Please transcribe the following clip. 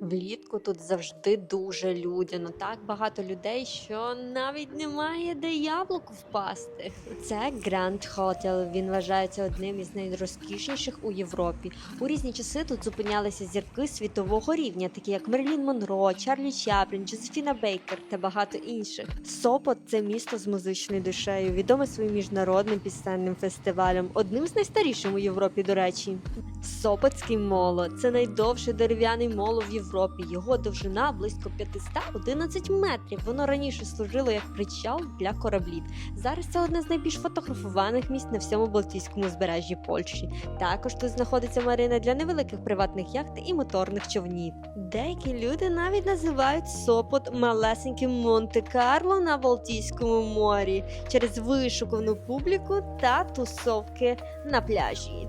Влітку тут завжди дуже людяно. Так багато людей, що навіть немає де яблуку впасти. Це Гранд Хотел. Він вважається одним із найрозкішніших у Європі. У різні часи тут зупинялися зірки світового рівня, такі як Мерлін Монро, Чарлі Чаплін, Джозефіна Бейкер та багато інших. Сопот це місто з музичною душею, відоме своїм міжнародним пісенним фестивалем, одним з найстаріших у Європі, до речі. Сопотський моло це найдовший дерев'яний моло в Європі. Його довжина близько 511 метрів. Воно раніше служило як причал для кораблів. Зараз це одне з найбільш фотографованих місць на всьому Балтійському збережжі Польщі. Також тут знаходиться марина для невеликих приватних яхт і моторних човнів. Деякі люди навіть називають Сопот малесеньким Монте-Карло на Балтійському морі через вишукану публіку та тусовки на пляжі.